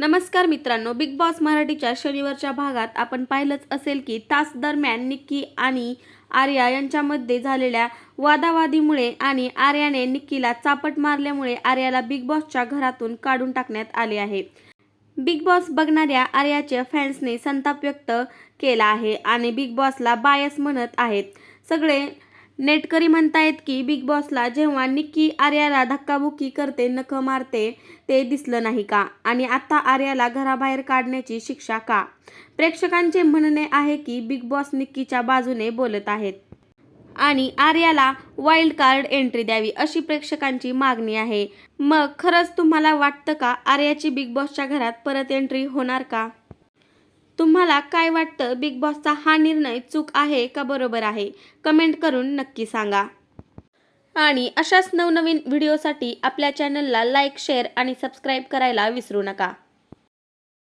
नमस्कार मित्रांनो big boss मराठीच्या शनिवारच्या भागात आपण पाहिलंच असेल की तास दरम्यान निक्की आणि आर्या यांच्यामध्ये झालेल्या वादावादीमुळे आणि आर्याने निक्कीला चापट मारल्यामुळे आर्याला बिग बॉसच्या घरातून काढून टाकण्यात आले आहे. बिग बॉस बघणाऱ्या आर्याच्या फॅन्सने संताप व्यक्त केला आहे आणि बिग बॉसला बायस म्हणत आहेत. सगळे नेटकरी म्हणतायत की बिग बॉसला जेव्हा निक्की आर्याला धक्काबुक्की करते नख मारते ते दिसलं नाही का? आणि आता आर्याला घराबाहेर काढण्याची शिक्षा का? प्रेक्षकांचे म्हणणे आहे की बिग बॉस निक्कीच्या बाजूने बोलत आहेत. आणि आर्याला वाईल्ड कार्ड एंट्री द्यावी अशी प्रेक्षकांची मागणी आहे. मग खरंच तुम्हाला वाटतं का आर्याची बिग बॉसच्या घरात परत एंट्री होणार का? तुम्हाला काय वाटतं? बिग बॉसचा हा निर्णय चूक आहे का बरोबर आहे? कमेंट करून नक्की सांगा. आणि अशाच नवनवीन व्हिडिओसाठी आपल्या चॅनलला लाईक शेअर आणि सबस्क्राईब करायला विसरू नका.